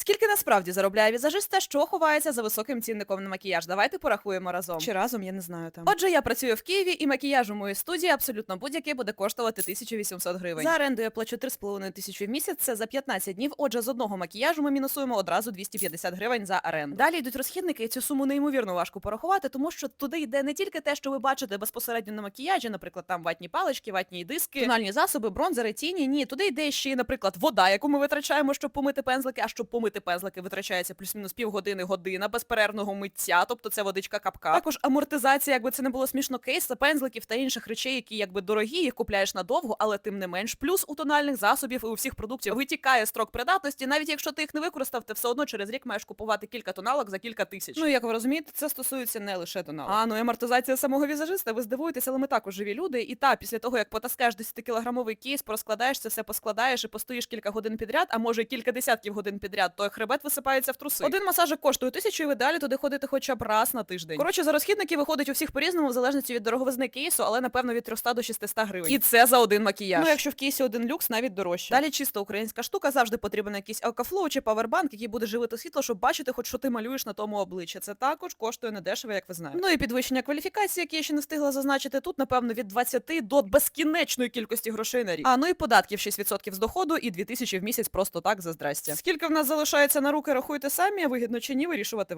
Скільки насправді заробляє візажист та що ховається за високим цінником на макіяж? Давайте порахуємо разом. Чи разом, я не знаю там. Отже, я працюю в Києві, і макіяж у моїй студії абсолютно будь-який буде коштувати 1800 гривень. За оренду я плачу 3,5 тисячі в місяць, це за 15 днів. Отже, з одного макіяжу ми мінусуємо одразу 250 гривень за оренду. Далі йдуть розхідники, і цю суму неймовірно важко порахувати, тому що туди йде не тільки те, що ви бачите безпосередньо на макіяжі, наприклад, там ватні палички, ватні диски, тональні засоби, бронзери, тіні. Ні, туди йде ще, й, наприклад, вода, яку ми витрачаємо, щоб помити пензлики. А щоб помити пензлики, витрачається плюс-мінус півгодини, година безперервного миття, тобто це водичка капка. Також амортизація, якби це не було смішно, кейса, пензликів та інших речей, які якби дорогі, їх купляєш надовго, але тим не менш. Плюс у тональних засобів і у всіх продуктів витікає строк придатності. Навіть якщо ти їх не використав, ти все одно через рік маєш купувати кілька тоналок за кілька тисяч. Ну як ви розумієте, це стосується не лише тоналок. А ну і амортизація самого візажиста. Ви здивуєтеся, але ми також живі люди. І та після того, як потаскаєш 10-кілограмовий кейс, порозкладаєш це все, поскладаєш і постоїш кілька годин підряд, а може кілька десятків годин підряд, то хребет висипається в труси. Один масажик коштує тисячу, і ви далі туди ходите хоча б раз на тиждень. Коротше, за розхідники виходить у всіх по-різному, в залежності від дороговизни кейсу, але напевно від 300 до 600 гривень. І це за один макіяж. Ну, якщо в кейсі один люкс, навіть дорожче. Далі чисто українська штука, завжди потрібен якийсь алкафлоу чи павербанк, який буде живити світло, щоб бачити, хоч що ти малюєш на тому обличчя. Це також коштує недешево, як ви знаєте. Ну і підвищення кваліфікації, які я ще не встигла зазначити, тут, напевно, від 20 до безкінечної кількості грошей на рік. А ну і податків 6% з доходу і 2000 в місяць просто так за здрастя. Скільки в нас залишається на руки, рахуйте самі, вигідно чи ні, вирішувати вам.